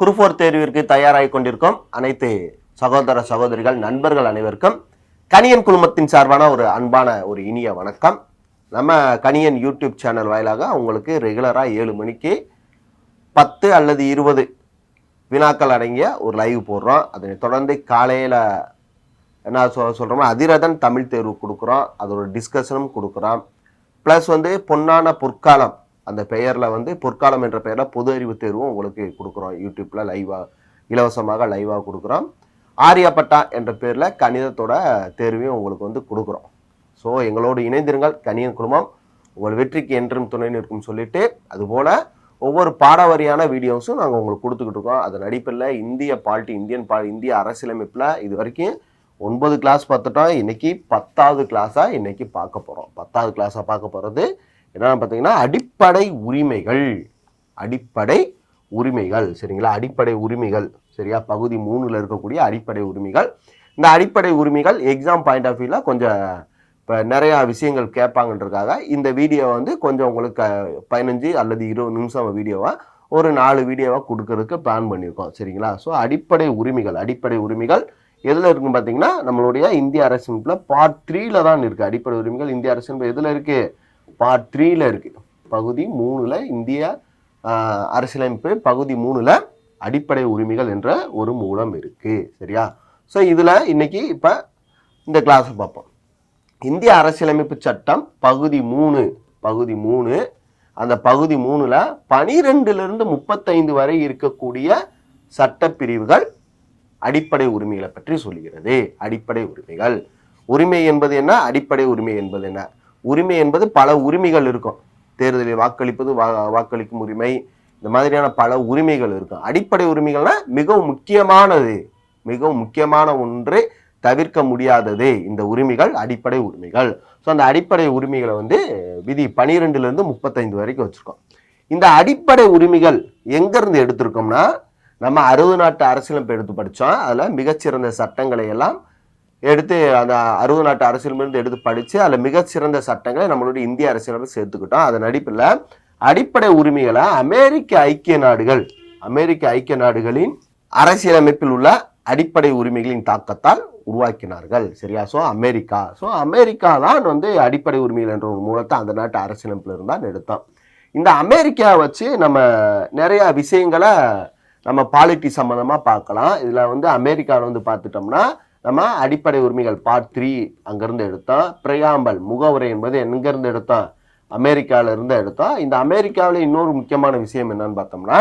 குருஃபோர் தேர்விற்கு தயாராகி கொண்டிருக்கும். அனைத்து சகோதர சகோதரிகள் நண்பர்கள் அனைவருக்கும் கணியன் குழுமத்தின் சார்பான ஒரு அன்பான ஒரு இனிய வணக்கம். நம்ம கணியன் யூடியூப் சேனல் வாயிலாக உங்களுக்கு ரெகுலராக ஏழு மணிக்கு பத்து அல்லது இருபது வினாக்கள் அடங்கிய ஒரு லைவ் போடுறோம். அதனை தொடர்ந்து காலையில் என்ன சொல் சொல்கிறோமோ அதிரதன் தமிழ் தேர்வு கொடுக்குறோம். அதோட டிஸ்கஷனும் கொடுக்குறோம். ப்ளஸ் வந்து பொன்னான பொற்காலம் அந்த பெயரில் வந்து பொற்காலம் என்ற பெயரில் பொது அறிவு தேர்வும் உங்களுக்கு கொடுக்குறோம். யூடியூப்பில் லைவாக இலவசமாக லைவாக கொடுக்குறோம். ஆரியப்பட்டா என்ற பேரில் கணிதத்தோட தேர்வையும் உங்களுக்கு வந்து கொடுக்குறோம். ஸோ எங்களோடு இணைந்திருங்கள். கணியன் குழுமம். உங்கள் வெற்றிக்கு என்றும் துணை நிற்கும் சொல்லிட்டு அதுபோல் ஒவ்வொரு பாடவாரியான வீடியோஸும் நாங்கள் உங்களுக்கு கொடுத்துக்கிட்டு இருக்கோம். அதன் அடிப்படையில் இந்திய பாலிட்டி இந்தியன் பா இந்திய அரசியலமைப்பில் இது வரைக்கும் ஒன்பது கிளாஸ் பார்த்துட்டோம். இன்றைக்கி பத்தாவது கிளாஸாக இன்றைக்கி பார்க்க போகிறோம் பத்தாவது கிளாஸாக பார்க்க போகிறது என்னென்னு பார்த்தீங்கன்னா அடிப்படை உரிமைகள். அடிப்படை உரிமைகள். சரிங்களா? அடிப்படை உரிமைகள். சரியா? பகுதி மூணில் இருக்கக்கூடிய அடிப்படை உரிமைகள். இந்த அடிப்படை உரிமைகள் எக்ஸாம் பாயிண்ட் ஆஃப் வியூவில் கொஞ்சம் இப்போ நிறையா விஷயங்கள் கேட்பாங்கன்றதுக்காக இந்த வீடியோ வந்து கொஞ்சம் உங்களுக்கு பதினஞ்சு அல்லது இருபது நிமிஷம் வீடியோவாக ஒரு நாலு வீடியோவாக கொடுக்கறதுக்கு பிளான் பண்ணியிருக்கோம். சரிங்களா? ஸோ அடிப்படை உரிமைகள் அடிப்படை உரிமைகள். எதில் இருக்குன்னு பார்த்தீங்கன்னா நம்மளுடைய இந்திய அரசியலமைப்பில் பார்ட் த்ரீல தான் இருக்குது அடிப்படை உரிமைகள் இந்திய அரசியலமைப்பு எதில் இருக்குது பார்ட் த்ரீல இருக்குது பகுதி மூணில் இந்திய அரசியலமைப்பு பகுதி மூணில் அடிப்படை உரிமைகள் என்ற ஒரு மூலம் இருக்குது சரியா? ஸோ இதில் இன்னைக்கு இப்போ இந்த கிளாஸை பார்ப்போம். இந்திய அரசியலமைப்பு சட்டம் பகுதி மூணு பகுதி மூணு அந்த பகுதி மூணுல பனிரெண்டுலேருந்து முப்பத்தைந்து வரை இருக்கக்கூடிய சட்டப்பிரிவுகள் அடிப்படை உரிமைகளை பற்றி சொல்கிறது அடிப்படை உரிமைகள். உரிமை என்பது என்ன? அடிப்படை உரிமை என்பது என்ன? உரிமை என்பது பல உரிமைகள் இருக்கும். தேர்தலில் வாக்களிப்பது வா- வாக்களிக்கும் உரிமை இந்த மாதிரியான பல உரிமைகள் இருக்கும். அடிப்படை உரிமைகள்னா மிகவும் முக்கியமானது. மிகவும் முக்கியமான ஒன்று தவிர்க்க முடியாதது இந்த உரிமைகள் அடிப்படை உரிமைகள். ஸோ அந்த அடிப்படை உரிமைகளை வந்து விதி பனிரெண்டுலேருந்து முப்பத்தைந்து வரைக்கும் வச்சுருக்கோம். இந்த அடிப்படை உரிமைகள் எங்கேருந்து எடுத்திருக்கோம்னா நம்ம அறுபது நாட்டு அரசியலமைப்பு எடுத்து படித்தோம். அதில் மிகச்சிறந்த சட்டங்களை எல்லாம் எடுத்து அந்த அறுபது நாட்டு அரசியலிருந்து எடுத்து படித்து அதில் மிகச்சிறந்த சட்டங்களை நம்மளுடைய இந்திய அரசியலமைப்பு சேர்த்துக்கிட்டோம். அதன் அடிப்பில் அடிப்படை உரிமைகளை அமெரிக்க ஐக்கிய நாடுகள் அமெரிக்க ஐக்கிய நாடுகளின் அரசியலமைப்பில் உள்ள அடிப்படை உரிமைகளின் தாக்கத்தால் உருவாக்கினார்கள். சரியா? So America. ஸோ அமெரிக்கா தான் வந்து அடிப்படை உரிமைகள் என்ற ஒரு மூலத்தை அந்த நாட்டு அரசியலமைப்பில் இருந்தால் எடுத்தோம். இந்த அமெரிக்கா வச்சு நம்ம நிறைய விஷயங்களை நம்ம பாலிட்டி சம்மந்தமாக பார்க்கலாம். இதில் வந்து அமெரிக்காவில் வந்து பார்த்துட்டோம்னா நம்ம அடிப்படை உரிமைகள் பார்ட் த்ரீ அங்கேருந்து எடுத்தோம். பிரையாம்பல் முகவுரை என்பது எங்கேருந்து எடுத்தோம்? அமெரிக்காவிலிருந்து எடுத்தோம். இந்த அமெரிக்காவில் இன்னொரு முக்கியமான விஷயம் என்னன்னு பார்த்தோம்னா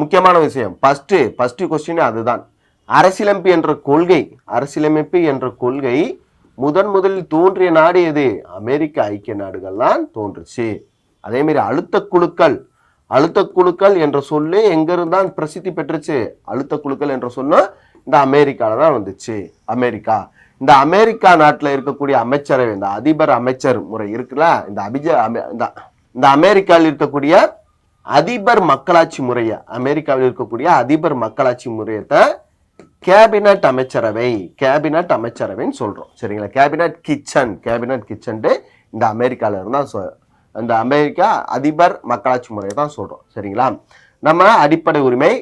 முக்கியமான விஷயம். ஃபஸ்ட்டு ஃபஸ்ட்டு கொஸ்டின் அதுதான். அரசியலமைப்பு என்ற கொள்கை அரசியலமைப்பு என்ற கொள்கை முதன் முதலில் தோன்றிய நாடு எது? அமெரிக்க ஐக்கிய நாடுகள்லாம் தோன்றுச்சு. அதேமாரி அழுத்த குழுக்கள் அழுத்த குழுக்கள் என்ற சொல்லு எங்கிருந்தான் பிரசித்தி பெற்றுச்சு. அழுத்த குழுக்கள் என்ற சொல்லு இந்த அமெரிக்காவில் தான் வந்துச்சு. அமெரிக்கா. இந்த அமெரிக்கா நாட்டில் இருக்கக்கூடிய அமைச்சரவை இந்த அதிபர் அமைச்சர் முறை இருக்குல்ல இந்த அபிஜ இந்த இந்த அமெரிக்காவில் இருக்கக்கூடிய அதிபர் மக்களாட்சி முறையை அமெரிக்காவில் இருக்கக்கூடிய அதிபர் மக்களாட்சி முறையத்தை கேபினட் அமைச்சரவை கேபினட் அமைச்சரவைன்னு சொல்கிறோம் சரிங்களா? கேபினட் கிச்சன் கேபினட் கிச்சன்ட்டு இந்த அமெரிக்காவில் இருந்தால் சொ- இந்த அமெரிக்கா அதிபர் மக்களாட்சி முறையை தான் சொல்கிறோம் சரிங்களா? நம்ம அடிப்படை உரிமை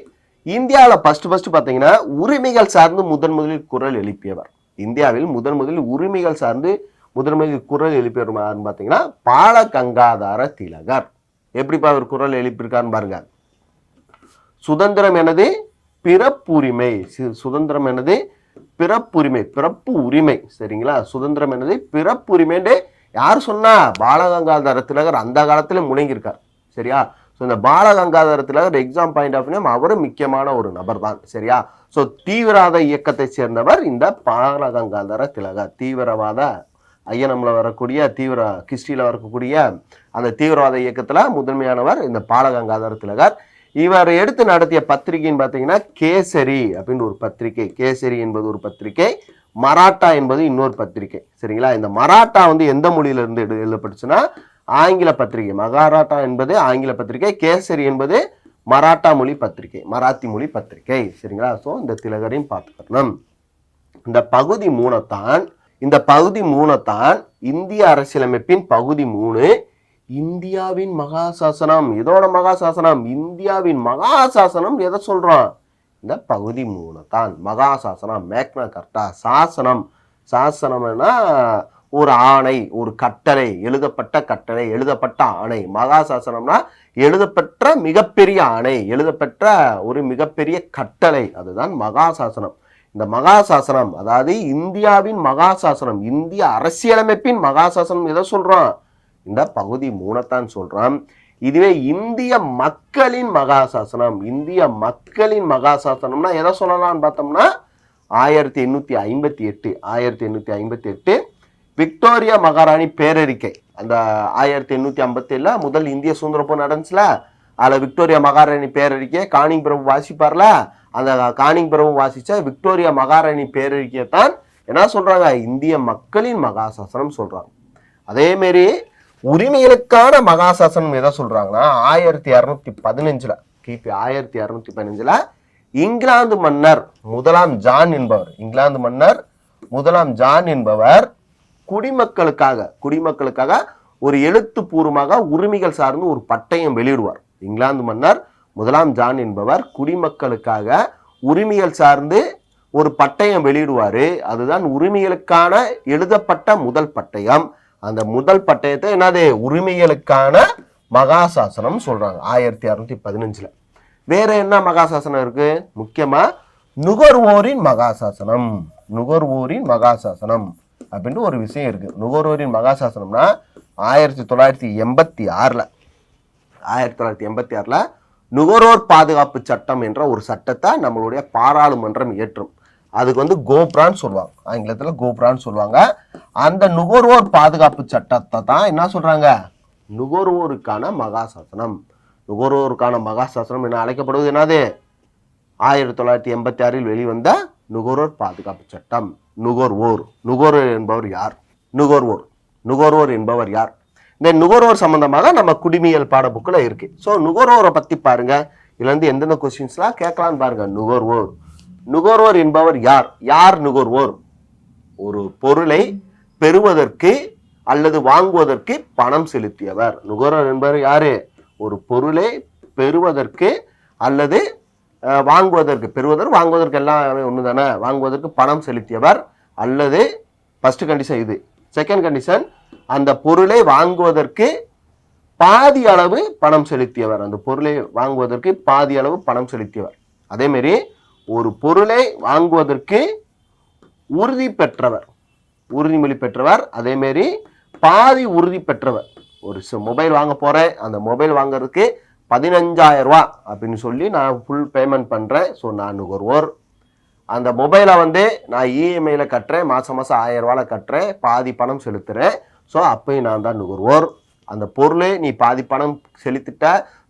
இந்தியாவில் ஃபஸ்ட்டு ஃபர்ஸ்ட் பார்த்தீங்கன்னா உரிமைகள் சார்ந்து முதன் முதலில் குரல் எழுப்பியவர். இந்தியாவில் முதன் முதலில் உரிமைகள் சார்ந்து முதன் முதலில் குரல் எழுப்பியவர் யாருன்னு பார்த்தீங்கன்னா பால கங்காதார திலகர். எப்படிப்பா அவர் குரல் எழுப்பியிருக்காருன்னு பாருங்க. சுதந்திரம் எனது பிறப்புரிமை. சு- சுதந்திரம் எனது பிறப்புரிமை பிறப்பு உரிமை. சரிங்களா? சுதந்திரம் எனது பிறப்புரிமைன்னு யார் சொன்னா பாலகங்காதார திலகர் அந்த காலத்தில் முழங்கியிருக்கார். சரியா? ஸோ இந்த Balagangadhara Tilak exam point of name அவரும் முக்கியமான ஒரு நபர் தான் சரியா? ஸோ தீவிரவாத இயக்கத்தை சேர்ந்தவர் இந்த பாலகங்காதர திலகர் தீவிரவாத ஐயனமில் வரக்கூடிய தீவிர கிறிஸ்டியில் வரக்கூடிய அந்த தீவிரவாத இயக்கத்தில் முதன்மையானவர் இந்த பாலகங்காதர திலகர். இவர் எடுத்து நடத்திய பத்திரிகைன்னு பார்த்தீங்கன்னா கேசரி அப்படின்னு ஒரு பத்திரிகை. கேசரி என்பது ஒரு பத்திரிகை மராட்டா என்பது இன்னொரு பத்திரிகை சரிங்களா? இந்த மராட்டா வந்து எந்த மொழியிலிருந்து எடு- எழுதப்பட்டுச்சுன்னா ஆங்கில பத்திரிகை. மகாராட்டா என்பது ஆங்கில பத்திரிகை கேசரி என்பது மராட்டா மொழி பத்திரிகை மராத்தி மொழி பத்திரிகை. சரிங்களா? ஸோ இந்த திலகரையும் பார்த்துக்கணும். இந்த பகுதி மூணைத்தான் இந்த பகுதி மூணைத்தான் இந்திய அரசியலமைப்பின் பகுதி மூணு இந்தியாவின் மகாசாசனம். இதோட மகாசாசனம்? இந்தியாவின் மகாசாசனம் எதை சொல்கிறோம் இந்த பகுதி மூணு தான் மகாசாசனம் மேக்னா கர்த்தா சாசனம். சாசனம்னா ஒரு ஆணை ஒரு கட்டளை எழுதப்பட்ட கட்டளை எழுதப்பட்ட ஆணை. மகாசாசனம்னா எழுதப்பெற்ற மிகப்பெரிய ஆணை எழுதப்பெற்ற ஒரு மிகப்பெரிய கட்டளை. அதுதான் மகாசாசனம். இந்த மகாசாசனம் அதாவது இந்தியாவின் மகாசாசனம் இந்திய அரசியலமைப்பின் மகாசாசனம் எதை சொல்கிறோம் இந்த பகுதி மூணைத்தான் சொல்கிறான் இதுவே இந்திய மக்களின் மகாசாசனம். இந்திய மக்களின் மகாசாசனம்னா எதை சொல்லலாம்னு பார்த்தோம்னா ஆயிரத்தி எண்ணூற்றி ஐம்பத்தி எட்டு ஆயிரத்தி எண்ணூற்றி ஐம்பத்தி எட்டு விக்டோரியா மகாராணி பேரறிக்கை. அந்த ஆயிரத்தி எண்ணூற்றி ஐம்பத்தேழில் முதல் இந்திய சுதந்திரப்போ நடந்துச்சுல அதில் விக்டோரியா மகாராணி பேரறிக்கை காணிங் பிரபு வாசிப்பார்ல அந்த காணிங் பிரபு வாசித்த விக்டோரியா மகாராணி பேரறிக்கையை தான் என்ன சொல்கிறாங்க இந்திய மக்களின் மகாசாசனம் சொல்கிறாங்க அதேமாரி உரிமைகளுக்கான மகாசாசனம் எதை சொல்கிறாங்கன்னா ஆயிரத்தி இரநூத்தி பதினஞ்சில் கிபி ஆயிரத்தி இரநூத்தி பதினஞ்சில் இங்கிலாந்து மன்னர் முதலாம் ஜான் என்பவர் இங்கிலாந்து மன்னர் முதலாம் ஜான் என்பவர் குடிமக்களுக்காக குடிமக்களுக்காக ஒரு எழுத்துப்பூர்வமாக உரிமைகள் சார்ந்து ஒரு பட்டயம் வெளியிடுவார். இங்கிலாந்து மன்னர் முதலாம் ஜான் என்பவர் குடிமக்களுக்காக உரிமைகள் சார்ந்து ஒரு பட்டயம் வெளியிடுவார். அதுதான் உரிமைகளுக்கான எழுதப்பட்ட முதல் பட்டயம். அந்த முதல் பட்டயத்தை என்னது? உரிமைகளுக்கான மகாசாசனம் சொல்கிறாங்க ஆயிரத்தி அறுநூத்தி பதினஞ்சில். வேற என்ன மகாசாசனம் இருக்கு? முக்கியமாக நுகர்வோரின் மகாசாசனம். நுகர்வோரின் மகாசாசனம். அப்படின்ட்டு ஒரு விஷயம் இருக்குது நுகர்வோரின் மகாசாசனம்னா ஆயிரத்தி தொள்ளாயிரத்தி எண்பத்தி ஆறில். ஆயிரத்தி தொள்ளாயிரத்தி எண்பத்தி ஆறில் நுகர்வோர் பாதுகாப்பு சட்டம் என்ற ஒரு சட்டத்தை நம்மளுடைய பாராளுமன்றம் இயற்றும். அதுக்கு வந்து கோப்ரான்னு சொல்லுவாங்க. ஆங்கிலத்தில் கோப்ரான்னு சொல்லுவாங்க. அந்த நுகர்வோர் பாதுகாப்பு சட்டத்தை தான் என்ன சொல்கிறாங்க நுகர்வோருக்கான மகாசாசனம். நுகர்வோருக்கான மகாசாசனம் என அழைக்கப்படுவது என்னது? ஆயிரத்தி தொள்ளாயிரத்தி எண்பத்தி ஆறில் வெளிவந்த நுகர்வோர் பாதுகாப்பு சட்டம். நுகர்வோர். நுகர்வோர் என்பவர் யார்? நுகர்வோர். நுகர்வோர் என்பவர் யார்? இந்த நுகர்வோர் சம்பந்தமாக நம்ம குடிமியல் பாட புக்கில் இருக்கு. ஸோ நுகர்வோரை பற்றி பாருங்க. இதுலேருந்து எந்தெந்த கொஸ்டின்ஸ்லாம் கேட்கலான்னு பாருங்க. நுகர்வோர். நுகர்வோர் என்பவர் யார்? யார் நுகர்வோர்? ஒரு பொருளை பெறுவதற்கு அல்லது வாங்குவதற்கு பணம் செலுத்தியவர். நுகர்வோர் என்பவர் யாரு? ஒரு பொருளை பெறுவதற்கு அல்லது வாங்குவதற்கு பெறுவதற்கு வாங்குவதற்கு எல்லாமே ஒன்று தானே வாங்குவதற்கு பணம் செலுத்தியவர் அல்லது ஃபஸ்ட்டு கண்டிஷன் இது. செகண்ட் கண்டிஷன் அந்த பொருளை வாங்குவதற்கு பாதி அளவு பணம் செலுத்தியவர். அந்த பொருளை வாங்குவதற்கு பாதி அளவு பணம் செலுத்தியவர். அதேமாரி ஒரு பொருளை வாங்குவதற்கு உறுதி பெற்றவர். உறுதிமொழி பெற்றவர். அதேமாரி பாதி உறுதி பெற்றவர். ஒரு மொபைல் வாங்க போகிறேன் அந்த மொபைல் வாங்குறதுக்கு பதினஞ்சாயிரம் ரூபா அப்படின்னு சொல்லி நான் ஃபுல் பேமெண்ட் பண்ணுறேன் ஸோ நான் நுகர்வோர். அந்த மொபைலை வந்து நான் இஎம்ஐயில் கட்டுறேன். மாதம் மாதம் ஆயிரம் கட்டுறேன். பாதி பணம் செலுத்துகிறேன் ஸோ அப்பயும் நான் தான் நுகர்வோர். அந்த பொருளை நீ பாதி பணம் செலுத்திட்ட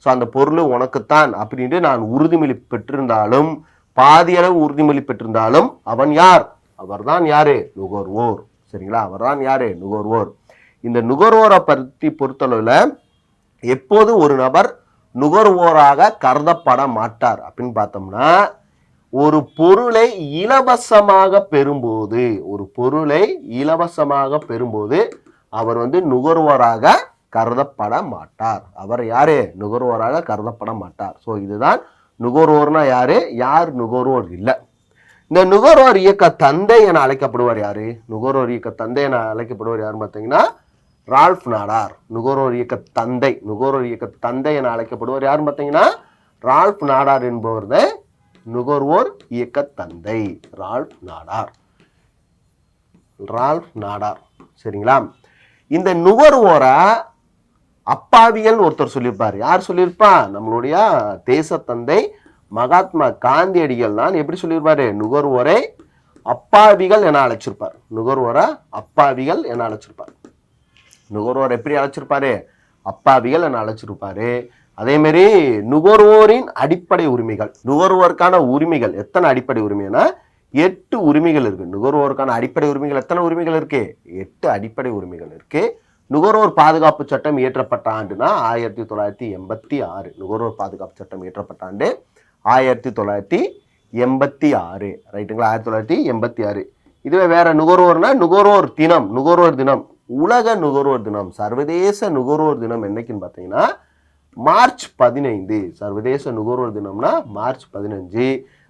ஸோ அந்த பொருள் உனக்குத்தான் அப்படின்ட்டு நான் உறுதிமொழி பெற்றிருந்தாலும் பாதி அளவு உறுதிமொழி பெற்றிருந்தாலும் அவன் யார்? அவர்தான் யாரு? நுகர்வோர். சரிங்களா? அவர்தான் யாரு? நுகர்வோர். இந்த நுகர்வோரை பற்றி பொறுத்தளவில் எப்போது ஒரு நபர் நுகர்வோராக கருதப்பட மாட்டார். அப்படின்னு பார்த்தோம்னா ஒரு பொருளை இலவசமாக பெறும்போது ஒரு பொருளை இலவசமாக பெறும்போது அவர் வந்து நுகர்வோராக கருதப்பட மாட்டார். அவர் யாரு? நுகர்வோராக கருதப்பட மாட்டார். ஸோ இதுதான் நுகர்வோர்னா யாரு? யார் நுகர்வோர் இல்லை. இந்த நுகர்வோர் இயக்க தந்தை என அழைக்கப்படுவார் யாரு? நுகர்வோர் இயக்க தந்தை என அழைக்கப்படுவார் யாருன்னு பார்த்தீங்கன்னா ரால்ஃப் நாடார் நுகர்வோர் இயக்க தந்தை நுகர்வோர் இயக்க தந்தை என அழைக்கப்படுவார் யாருன்னு பார்த்தீங்கன்னா ரால்ஃப் நாடார் என்பவர் தான் நுகர்வோர் இயக்க தந்தை ரால்ஃப் நாடார். ரால்ஃப் நாடார். சரிங்களா? இந்த நுகர்வோரை அப்பாவிகள் ஒருத்தர் சொல்லியிருப்பார். யார் சொல்லியிருப்பா? நம்மளுடைய தேசத்தந்தை மகாத்மா காந்தியடிகள் தான் எப்படி சொல்லியிருப்பாரு? நுகர்வோரை அப்பாவிகள் என அழைச்சிருப்பார். நுகர்வோரை அப்பாவிகள் என அழைச்சிருப்பார். நுகர்வோர் எப்படி அழைச்சிருப்பாரு? அப்பாவிகள் என அழைச்சிருப்பாரு. அதேமாரி நுகர்வோரின் அடிப்படை உரிமைகள். நுகர்வோருக்கான உரிமைகள் எத்தனை அடிப்படை உரிமைனா எட்டு உரிமைகள் இருக்குது நுகர்வோருக்கான அடிப்படை உரிமைகள் எத்தனை உரிமைகள் இருக்குது எட்டு அடிப்படை உரிமைகள் இருக்குது நுகர்வோர் பாதுகாப்பு சட்டம் இயற்றப்பட்ட ஆண்டுனா ஆயிரத்தி தொள்ளாயிரத்தி எண்பத்தி ஆறு. நுகர்வோர் பாதுகாப்பு சட்டம் இயற்றப்பட்ட ஆண்டு ஆயிரத்தி தொள்ளாயிரத்தி எண்பத்தி ஆறு. ரைட்டுங்களா? ஆயிரத்தி தொள்ளாயிரத்தி எண்பத்தி ஆறு. இதுவே வேறு நுகர்வோர்னா நுகர்வோர் தினம் நுகர்வோர் தினம். உலக நுகர்வோர் தினம் சர்வதேச நுகர்வோர் தினம் என்னைக்குன்னு பார்த்தீங்கன்னா மார்ச் பதினைந்து. சர்வதேச நுகர்வோர் தினம்னா மார்ச் பதினஞ்சு.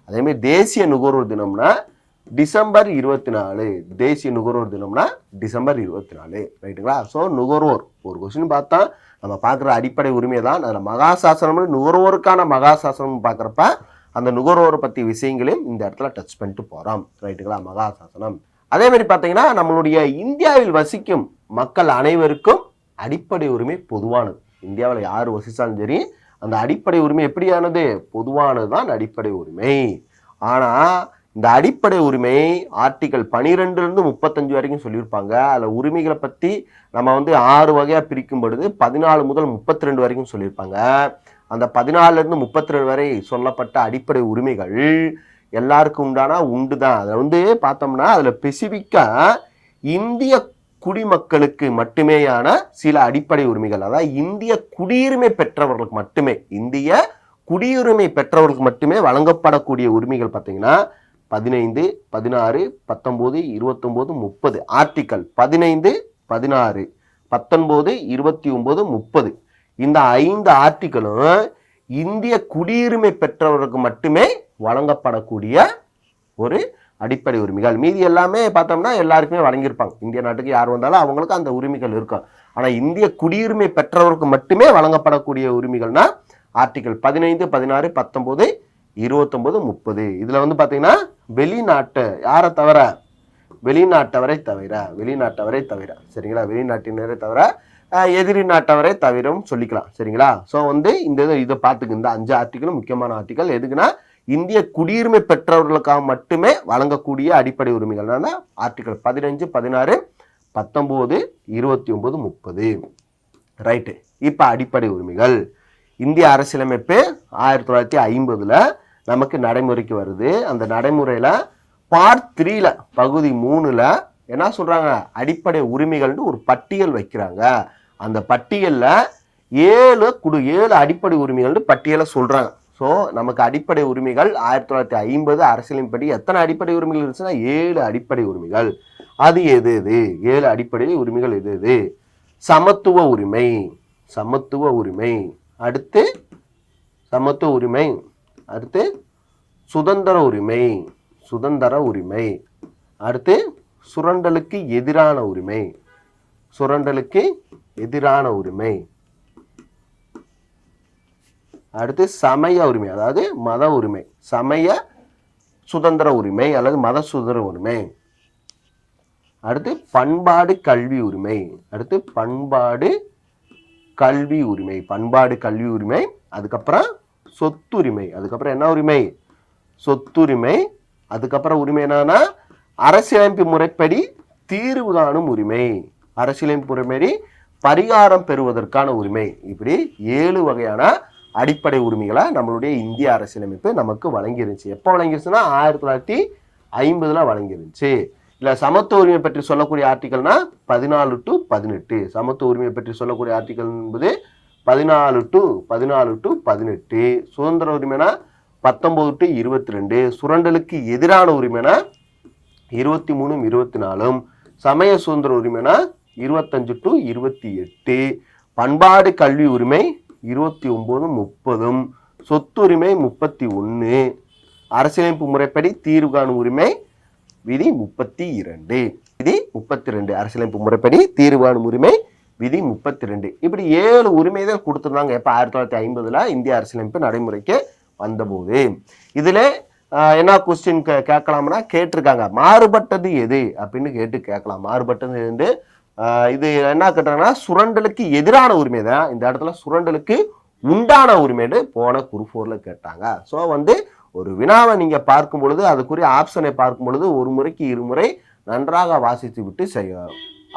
அதேமாதிரி தேசிய நுகர்வோர் தினம்னா டிசம்பர் இருபத்தி நாலு தேசிய நுகர்வோர் தினம்னா டிசம்பர் இருபத்தி நாலு ரைட்டுங்களா? ஸோ நுகர்வோர். ஒரு கொஸ்டின் பார்த்தா நம்ம பார்க்குற அடிப்படை உரிமை தான் அதில் மகாசாசனம்னு நுகர்வோருக்கான மகாசாசனம் பார்க்குறப்ப அந்த நுகர்வோரை பற்றி விஷயங்களையும் இந்த இடத்துல டச் பண்ணிட்டு போகிறோம் ரைட்டுங்களா? மகாசாசனம். அதே மாதிரி பார்த்தீங்கன்னா நம்மளுடைய இந்தியாவில் வசிக்கும் மக்கள் அனைவருக்கும் அடிப்படை உரிமை பொதுவானது. இந்தியாவில் யார் வசித்தாலும் சரி அந்த அடிப்படை உரிமை எப்படியானது? பொதுவானது தான் அடிப்படை உரிமை. ஆனால் இந்த அடிப்படை உரிமை ஆர்டிகல் பனிரெண்டுலேருந்து முப்பத்தஞ்சு வரைக்கும் சொல்லியிருப்பாங்க. அதில் உரிமைகளை பற்றி நம்ம வந்து ஆறு வகையாக பிரிக்கும் பொழுது பதினாலு முதல் முப்பத்தி ரெண்டு வரைக்கும் சொல்லியிருப்பாங்க. அந்த பதினாலுலேருந்து முப்பத்தி ரெண்டு வரை சொல்லப்பட்ட அடிப்படை உரிமைகள் எல்லாருக்கும் உண்டானா உண்டு தான். அதில் வந்து பார்த்தோம்னா அதில் ஸ்பெசிஃபிக்காக இந்திய குடிமக்களுக்கு மட்டுமேயான சில அடிப்படை உரிமைகள். அதாவது இந்திய குடியுரிமை பெற்றவர்களுக்கு மட்டுமே இந்திய குடியுரிமை பெற்றவர்களுக்கு மட்டுமே வழங்கப்படக்கூடிய உரிமைகள் பார்த்தீங்கன்னா பதினைந்து பதினாறு பத்தொம்போது இருபத்தொம்போது முப்பது ஆர்டிக்கல் பதினைந்து பதினாறு பத்தொன்பது இருபத்தி ஒம்பது முப்பது. இந்த ஐந்து ஆர்டிக்கலும் இந்திய குடியுரிமை பெற்றவர்களுக்கு மட்டுமே வழங்கப்படக்கூடிய ஒரு அடிப்படை உரிமைகள். மீதி எல்லாமே பார்த்தோம்னா எல்லாருக்குமே வழங்கியிருப்பாங்க. இந்திய நாட்டுக்கு யார் வந்தாலும் அவங்களுக்கு அந்த உரிமைகள் இருக்கும். ஆனால் இந்திய குடியுரிமை பெற்றவருக்கு மட்டுமே வழங்கப்படக்கூடிய உரிமைகள்னா ஆர்டிகல் பதினைந்து பதினாறு பத்தொம்போது இருபத்தொம்போது முப்பது. இதில் வந்து பார்த்தீங்கன்னா வெளிநாட்டு யாரை தவிர? வெளிநாட்டவரை தவிர வெளிநாட்டவரை தவிர. சரிங்களா? வெளிநாட்டினரை தவிர எதிரி நாட்டவரை தவிரம் சொல்லிக்கலாம். சரிங்களா? ஸோ வந்து இந்த இதை இதை பார்த்துக்கு இந்த அஞ்சு ஆர்டிக்கலும் முக்கியமான ஆர்டிக்கல் எதுக்குன்னா இந்திய குடியுரிமை பெற்றவர்களுக்காக மட்டுமே வழங்கக்கூடிய அடிப்படை உரிமைகள்னால ஆர்டிகல் பதினஞ்சு பதினாறு பத்தொம்போது இருபத்தி ஒன்பது முப்பது. ரைட்டு இப்போ அடிப்படை உரிமைகள். இந்திய அரசியலமைப்பு ஆயிரத்தி தொள்ளாயிரத்தி ஐம்பதில் நமக்கு நடைமுறைக்கு வருது. அந்த நடைமுறையில் பார்ட் த்ரீல பகுதி மூணில் என்ன சொல்கிறாங்க அடிப்படை உரிமைகள்னு ஒரு பட்டியல் வைக்கிறாங்க. அந்த பட்டியலில் ஏழு குடு ஏழு அடிப்படை உரிமைகள்னு பட்டியலை சொல்கிறாங்க ஸோ நமக்கு அடிப்படை உரிமைகள் ஆயிரத்தி தொள்ளாயிரத்தி ஐம்பது அரசியலின்படி எத்தனை அடிப்படை உரிமைகள் இருந்துச்சுன்னா ஏழு அடிப்படை உரிமைகள். அது எது எது? ஏழு அடிப்படை உரிமைகள் எது எது? சமத்துவ உரிமை. சமத்துவ உரிமை. அடுத்து சமத்துவ உரிமை. அடுத்து சுதந்திர உரிமை. சுதந்திர உரிமை. அடுத்து சுரண்டலுக்கு எதிரான உரிமை. சுரண்டலுக்கு எதிரான உரிமை. அடுத்து சமய உரிமை அதாவது மத உரிமை. சமய சுதந்திர உரிமை அல்லது மத சுதந்திர உரிமை. அடுத்து பண்பாடு கல்வி உரிமை. அடுத்து பண்பாடு கல்வி உரிமை. பண்பாடு கல்வி உரிமை அதுக்கப்புறம் சொத்துரிமை. அதுக்கப்புறம் என்ன உரிமை? சொத்துரிமை. அதுக்கப்புறம் உரிமை என்னன்னா அரசியலமைப்பு முறைப்படி தீர்வு காணும் உரிமை. அரசியலமைப்பு முறைப்படி பரிகாரம் பெறுவதற்கான உரிமை. இப்படி ஏழு வகையான அடிப்படை உரிமைகளை நம்மளுடைய இந்திய அரசியலமைப்பு நமக்கு வழங்கிருந்துச்சு. எப்போ வழங்கிருச்சுன்னா ஆயிரத்தி தொள்ளாயிரத்தி ஐம்பதில் வழங்கிருந்துச்சு. இல்லை சமத்துவ உரிமை பற்றி சொல்லக்கூடிய ஆர்டிக்கல்னா பதினாலு டு பதினெட்டு. சமத்துவ உரிமை பற்றி சொல்லக்கூடிய ஆர்டிக்கல் என்பது பதினாலு டு பதினாலு டு பதினெட்டு. சுதந்திர உரிமைனா பத்தொம்போது டு இருபத்தி ரெண்டு சுரண்டலுக்கு எதிரான உரிமைனா இருபத்தி மூணும் இருபத்தி நாலும். சமய சுதந்திர உரிமைனா இருபத்தஞ்சு டு இருபத்தி எட்டு. பண்பாடு கல்வி உரிமை இருபத்தி ஒம்போதும் முப்பதும் சொத்துரிமை முப்பத்தி ஒன்று அரசியலமைப்பு முறைப்படி தீர்வு காணும் உரிமை விதி முப்பத்தி இரண்டு. விதி முப்பத்தி ரெண்டு அரசியலமைப்பு முறைப்படி தீர்வு காணும் உரிமை விதி முப்பத்தி ரெண்டு இப்படி ஏழு உரிமைகள் கொடுத்துருந்தாங்க. எப்போ ஆயிரத்தி தொள்ளாயிரத்தி ஐம்பதில் இந்திய அரசியலமைப்பு நடைமுறைக்கு வந்தபோது. இதில் என்ன கொஸ்டின் கேட்கலாம்னா கேட்டிருக்காங்க. மாறுபட்டது எது? அப்படின்னு கேட்டு கேட்கலாம். மாறுபட்டது வந்து இது என்ன கேட்டாங்கன்னா சுரண்டலுக்கு எதிரான உரிமை தான். இந்த இடத்துல சுரண்டலுக்கு உண்டான உரிமைன்னு போன குருஃபோர்ல கேட்டாங்க. ஸோ வந்து ஒரு வினாவை நீங்கள் பார்க்கும் பொழுது அதுக்குரிய ஆப்ஷனை பார்க்கும் பொழுது ஒரு முறைக்கு இருமுறை நன்றாக வாசித்து விட்டு செய்ய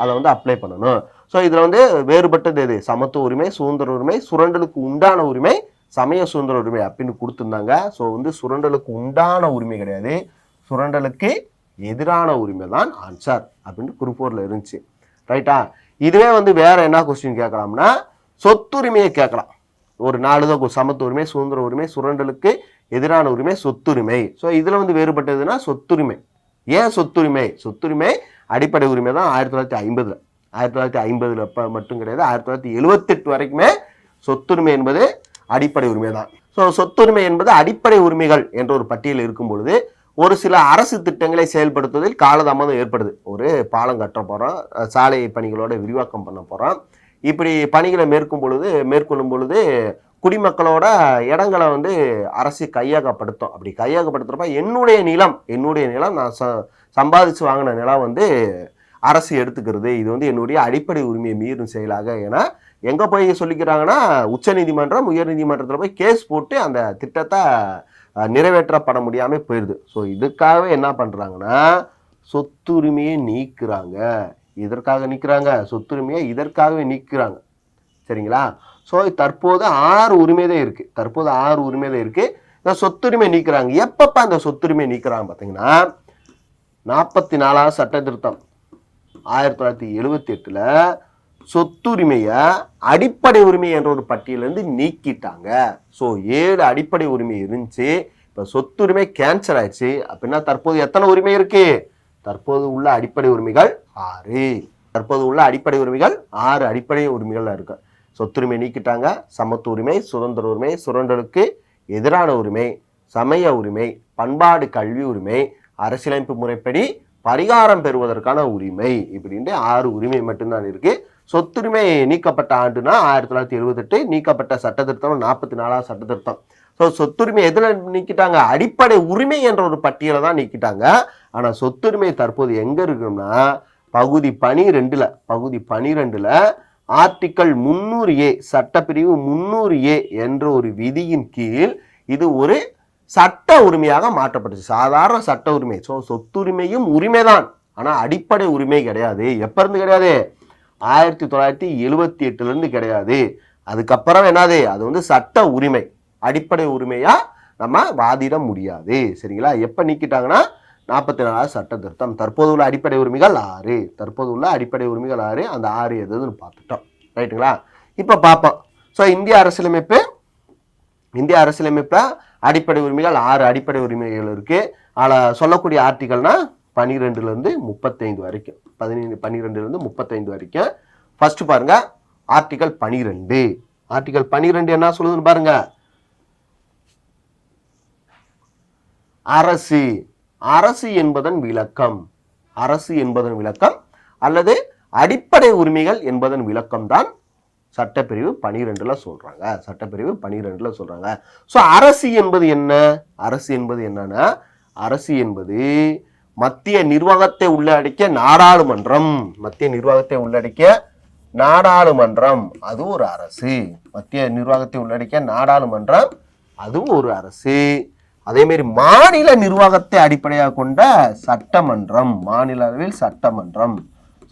அதை வந்து அப்ளை பண்ணணும். ஸோ இதில் வந்து வேறுபட்டது எது? சமத்துவ உரிமை சுதந்திர உரிமை சுரண்டலுக்கு உண்டான உரிமை சமய சுதந்திர உரிமை அப்படின்னு கொடுத்துருந்தாங்க. ஸோ வந்து சுரண்டலுக்கு உண்டான உரிமை கிடையாது. சுரண்டலுக்கு எதிரான உரிமை தான் ஆன்சர் அப்படின்னு குறிப்போரில் இருந்துச்சு. ரைட்டா இதுவே வந்து வேற என்ன கொஸ்டின் கேட்கலாம்னா சொத்துரிமையை கேட்கலாம். ஒரு நாலு தான் சமத்துவ உரிமை சுதந்திர உரிமை சுரண்டலுக்கு எதிரான உரிமை சொத்துரிமை. ஸோ இதில் வந்து வேறுபட்டதுன்னா சொத்துரிமை. ஏன் சொத்துரிமை? சொத்துரிமை அடிப்படை உரிமை தான் ஆயிரத்தி தொள்ளாயிரத்தி ஐம்பதில். ஆயிரத்தி தொள்ளாயிரத்தி ஐம்பதுல இப்போ மட்டும் கிடையாது ஆயிரத்தி தொள்ளாயிரத்தி எழுவத்தெட்டு வரைக்குமே சொத்துரிமை என்பது அடிப்படை உரிமை தான் ஸோ சொத்துரிமை என்பது அடிப்படை உரிமைகள் என்ற ஒரு பட்டியல் இருக்கும் பொழுது ஒரு சில அரசு திட்டங்களை செயல்படுத்துவதில் காலதாமதம் ஏற்படுது. ஒரு பாலம் கட்ட போகிறோம் சாலை பணிகளோட விரிவாக்கம் பண்ண போகிறோம் இப்படி பணிகளை மேற்கும் பொழுது மேற்கொள்ளும் பொழுது குடிமக்களோட இடங்களை வந்து அரசு கையகப்படுத்தும். அப்படி கையகப்படுத்துகிறப்ப என்னுடைய நிலம் என்னுடைய நிலம் நான் ச சம்பாதிச்சு வாங்கின நிலம் வந்து அரசு எடுத்துக்கிறது. இது வந்து என்னுடைய அடிப்படை உரிமையை மீறும் செயலாக ஏன்னா எங்கே போய் சொல்லிக்கிறாங்கன்னா உச்சநீதிமன்றம் உயர்நீதிமன்றத்தில் போய் கேஸ் போட்டு அந்த திட்டத்தை நிறைவேற்றப்பட முடியாமல் போயிடுது ஸோ இதுக்காகவே என்ன பண்ணுறாங்கன்னா சொத்துரிமையை நீக்குறாங்க. இதற்காக நிற்கிறாங்க சொத்துரிமையை இதற்காகவே நீக்கிறாங்க. சரிங்களா? ஸோ தற்போது ஆறு உரிமை தான் இருக்குது தற்போது ஆறு உரிமை தான் இருக்குது இந்த சொத்துரிமை நீக்கிறாங்க. எப்பப்போ அந்த சொத்துரிமை நீக்கிறாங்க பார்த்தீங்கன்னா நாற்பத்தி நாலாவது சட்ட திருத்தம். ஆயிரத்தி தொள்ளாயிரத்தி எழுபத்தி எட்டில் சொத்துரிமையை அடிப்படை உரிமை என்ற ஒரு பட்டியலேருந்து நீக்கிட்டாங்க. ஸோ ஏழு அடிப்படை உரிமை இருந்துச்சு. இப்போ சொத்துரிமை கேன்சல் ஆயிடுச்சு. அப்படின்னா தற்போது எத்தனை உரிமை இருக்கு? தற்போது உள்ள அடிப்படை உரிமைகள் ஆறு. தற்போது உள்ள அடிப்படை உரிமைகள் ஆறு அடிப்படை உரிமைகள் இருக்கு. சொத்துரிமை நீக்கிட்டாங்க. சமத்துவ உரிமை சுதந்திர உரிமை சுரண்டலுக்கு எதிரான உரிமை சமய உரிமை பண்பாடு கல்வி உரிமை அரசியலமைப்பு முறைப்படி பரிகாரம் பெறுவதற்கான உரிமை இப்படின்ட்டு ஆறு உரிமை மட்டும்தான் இருக்குது சொத்துரிமை நீக்கப்பட்ட ஆண்டுனா ஆயிரத்தி தொள்ளாயிரத்தி எழுபத்தெட்டு நீக்கப்பட்ட சட்ட திருத்தம் நாற்பத்தி நாலாவது சட்ட திருத்தம் ஸோ சொத்துரிமை எதில் நீக்கிட்டாங்க? அடிப்படை உரிமை என்ற ஒரு பட்டியலை தான் நீக்கிட்டாங்க. ஆனால் சொத்துரிமை தற்போது எங்கே இருக்குன்னா பகுதி பனிரெண்டில் பகுதி பனிரெண்டில் ஆர்டிக்கல் முந்நூறு ஏ சட்டப்பிரிவு முந்நூறு ஏ என்ற ஒரு விதியின் கீழ் இது ஒரு சட்ட உரிமையாக மாற்றப்பட்டுச்சு. சாதாரண சட்ட உரிமை. ஸோ சொத்துரிமையும் உரிமைதான். ஆனால் அடிப்படை உரிமை கிடையாது. எப்போ இருந்து கிடையாது? ஆயிரத்தி தொள்ளாயிரத்தி எழுபத்தி எட்டுலேருந்து கிடையாது. அதுக்கப்புறம் என்னது? அது வந்து சட்ட உரிமை. அடிப்படை உரிமையாக நம்ம வாதிட முடியாது. சரிங்களா? எப்போ நீக்கிட்டாங்கன்னா நாற்பத்தி நாலாவது சட்ட திருத்தம். தற்போது உள்ள அடிப்படை உரிமைகள் ஆறு. தற்போது உள்ள அடிப்படை உரிமைகள் ஆறு. அந்த ஆறு எதுன்னு பார்த்துட்டோம். ரைட்டுங்களா? இப்போ பார்ப்போம். ஸோ இந்திய அரசியலமைப்பு இந்திய அரசியலமைப்பில் அடிப்படை உரிமைகள் ஆறு அடிப்படை உரிமைகள் இருக்குது அதில் சொல்லக்கூடிய ஆர்டிகல்னால் பன்னிரெண்டுலேருந்து முப்பத்தைந்து வரைக்கும். பதினைந்து பன்னிரெண்டுலேருந்து முப்பத்தைந்து வரைக்கும். ஃபர்ஸ்ட் பாருங்க ஆர்டிகல் பனிரெண்டு. ஆர்டிகல் பனிரெண்டு என்ன சொல்லுதுன்னு பாருங்க. அரசு. அரசு என்பதன் விளக்கம். அரசு என்பதன் விளக்கம் அல்லது அடிப்படை உரிமைகள் என்பதன் விளக்கம் தான் சட்டப்பிரிவு பனிரெண்டுல சொல்றாங்க. சட்டப்பிரிவு பனிரெண்டுல சொல்றாங்க. ஸோ அரசு என்பது என்ன? அரசு என்பது என்னன்னா அரசு என்பது மத்திய நிர்வாகத்தை உள்ளடக்கிய நாடாளுமன்றம். மத்திய நிர்வாகத்தை உள்ளடக்கிய நாடாளுமன்றம். அது ஒரு அரசு. மத்திய நிர்வாகத்தை உள்ளடக்கிய நாடாளுமன்றம். அதுவும் ஒரு அரசு. அதேமாரி மாநில நிர்வாகத்தை அடிப்படையாக கொண்ட சட்டமன்றம். மாநில அளவில் சட்டமன்றம்.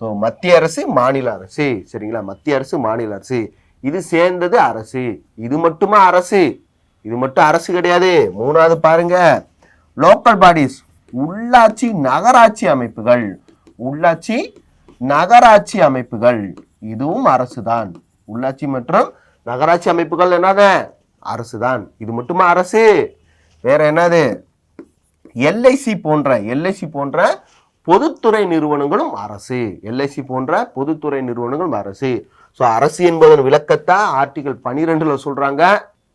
ஸோ மத்திய அரசு மாநில அரசு. சரிங்களா? மத்திய அரசு மாநில அரசு. இது சேர்ந்தது அரசு. இது மட்டுமா அரசு? இது மட்டும் அரசு கிடையாது. மூணாவது பாருங்க. லோக்கல் பாடிஸ் உள்ளாட்சி நகராட்சி அமைப்புகள். உள்ளாட்சி நகராட்சி அமைப்புகள். இதுவும் அரசுதான். உள்ளாட்சி மற்றும் நகராட்சி அமைப்புகள் என்னது? அரசுதான். இது மட்டுமா அரசு? வேற என்னது? எல்ஐசி போன்ற எல்ஐசி போன்ற பொதுத்துறை நிறுவனங்களும் அரசு. எல்ஐசி போன்ற பொதுத்துறை நிறுவனங்களும் அரசு. ஸோ அரசு என்பதன் விளக்கத்தை ஆர்டிகல் பனிரெண்டில் சொல்கிறாங்க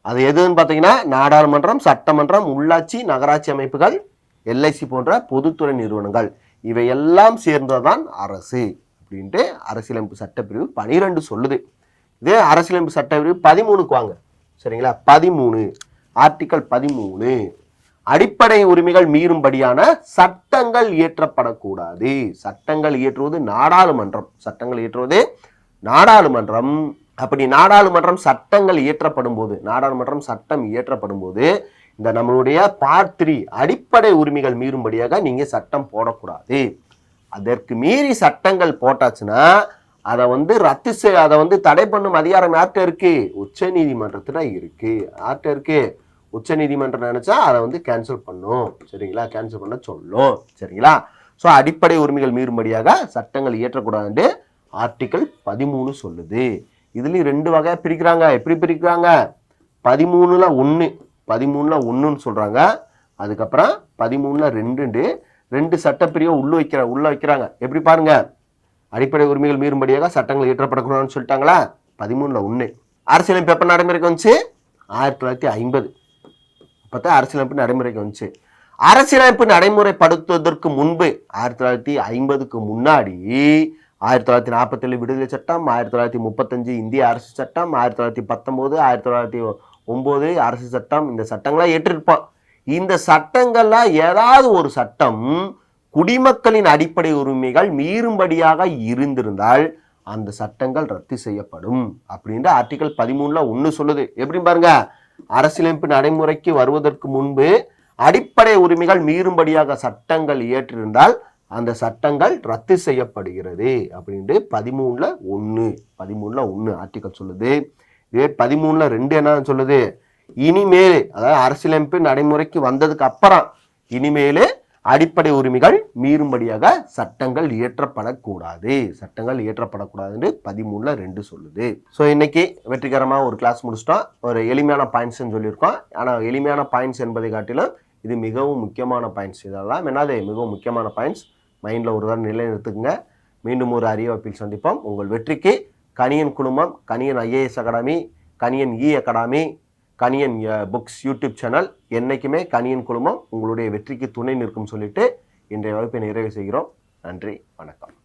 அது எதுன்னு பார்த்தீங்கன்னா நாடாளுமன்றம் சட்டமன்றம் உள்ளாட்சி நகராட்சி அமைப்புகள் எல்ஐசி போன்ற பொதுத்துறை நிறுவனங்கள் இவை எல்லாம் சேர்ந்ததுதான் அரசு அப்படின்ட்டு அரசியலமைப்பு சட்டப்பிரிவு பனிரெண்டு சொல்லுது. இதே அரசியலமைப்பு சட்டப்பிரிவு பதிமூணுக்கு வாங்க. சரிங்களா? பதிமூணு. ஆர்டிக்கல் பதிமூணு. அடிப்படை உரிமைகள் மீறும்படியான சட்டங்கள் இயற்றப்படக்கூடாது. சட்டங்கள் இயற்றுவது நாடாளுமன்றம். சட்டங்கள் இயற்றுவது நாடாளுமன்றம். அப்படி நாடாளுமன்றம் சட்டங்கள் இயற்றப்படும் போது நாடாளுமன்றம் சட்டம் இயற்றப்படும் போது இந்த நம்மளுடைய பார்ட் த்ரீ அடிப்படை உரிமைகள் மீறும்படியாக நீங்கள் சட்டம் போடக்கூடாது. அதற்கு மீறி சட்டங்கள் போட்டாச்சுன்னா அதை வந்து ரத்து செய் அதை வந்து தடை பண்ணும் அதிகாரம் யார்கிட்ட இருக்கு? உச்ச நீதிமன்றத்தில் இருக்கு. யார்கிட்ட இருக்கு? உச்ச நீதிமன்றம் நினச்சா அதை வந்து கேன்சல் பண்ணும். சரிங்களா? கேன்சல் பண்ண சொல்லும். சரிங்களா? ஸோ அடிப்படை உரிமைகள் மீறும்படியாக சட்டங்கள் இயற்றக்கூடாதுன்னு ஆர்டிக்கல் பதிமூணு சொல்லுது. இதுலேயும் ரெண்டு வகையாக பிரிக்கிறாங்க. எப்படி பிரிக்கிறாங்க? பதிமூணுல ஒன்று பதிமூணில் ஒன்றுன்னு சொல்கிறாங்க அதுக்கப்புறம் பதிமூணில் ரெண்டுண்டு. ரெண்டு சட்டப்பிரிவை உள்ள வைக்கிற உள்ள வைக்கிறாங்க. எப்படி பாருங்க? அடிப்படை உரிமைகள் மீறும்படியாக சட்டங்கள் இயற்றப்படக்கூடாதுன்னு சொல்லிட்டாங்களா? பதிமூணில் ஒன்று அரசியலமைப்பு எப்போ நடைமுறைக்கு வந்துச்சு? ஆயிரத்தி தொள்ளாயிரத்தி ஐம்பது. அப்போ தான் அரசியலமைப்பு நடைமுறைக்கு வந்துச்சு. அரசியலமைப்பு நடைமுறைப்படுத்துவதற்கு முன்பு ஆயிரத்தி தொள்ளாயிரத்தி ஐம்பதுக்கு முன்னாடி ஆயிரத்தி தொள்ளாயிரத்தி நாற்பத்தேழு விடுதலை சட்டம் ஆயிரத்தி தொள்ளாயிரத்தி முப்பத்தஞ்சு இந்திய அரசு சட்டம் ஆயிரத்தி தொள்ளாயிரத்தி பத்தொம்போது ஆயிரத்தி தொள்ளாயிரத்தி ஒம்பது அரசு சட்டம் இந்த சட்டங்களாம் ஏற்றிருப்போம் இந்த சட்டங்கள்லாம் ஏதாவது ஒரு சட்டம் குடிமக்களின் அடிப்படை உரிமைகள் மீறும்படியாக இருந்திருந்தால் அந்த சட்டங்கள் ரத்து செய்யப்படும் அப்படின்ற ஆர்டிகல் பதிமூணுல ஒன்று சொல்லுது. எப்படி பாருங்க. அரசியலமைப்பு நடைமுறைக்கு வருவதற்கு முன்பு அடிப்படை உரிமைகள் மீறும்படியாக சட்டங்கள் இயற்றிருந்தால் அந்த சட்டங்கள் ரத்து செய்யப்படுகிறது அப்படின்ட்டு பதிமூணுல ஒன்று பதிமூணில் ஒன்று ஆர்டிகல் சொல்லுது. இதே பதிமூணுல ரெண்டு என்ன சொல்லுது? இனிமேல் அதாவது அரசியலமைப்பு நடைமுறைக்கு வந்ததுக்கு அப்புறம் இனிமேல் அடிப்படை உரிமைகள் மீறும்படியாக சட்டங்கள் இயற்றப்படக்கூடாது. சட்டங்கள் இயற்றப்படக்கூடாதுன்னு பதிமூணுல ரெண்டு சொல்லுது. ஸோ இன்னைக்கு வெற்றிகரமாக ஒரு கிளாஸ் முடிச்சிட்டோம். ஒரு எளிமையான பாயிண்ட்ஸ்ன்னு சொல்லியிருக்கோம். ஆனால் எளிமையான பாயிண்ட்ஸ் என்பதை காட்டிலும் இது மிகவும் முக்கியமான பாயிண்ட்ஸ் இதெல்லாம் என்னது? மிகவும் முக்கியமான பாயிண்ட்ஸ் மைண்டில் ஒரு தான் நிலைநிறுத்துக்குங்க மீண்டும் ஒரு அரிய சந்திப்போம். உங்கள் வெற்றிக்கு கணியன் குழுமம் Kaniyan IAS academy Kaniyan E e academy Kaniyan books YouTube channel என்றைக்குமே கணியன் குழுமம் உங்களுடைய வெற்றிக்கு துணை நிற்கும் சொல்லிட்டு இன்றைய வகுப்பை நிறைவு செய்கிறோம். நன்றி வணக்கம்.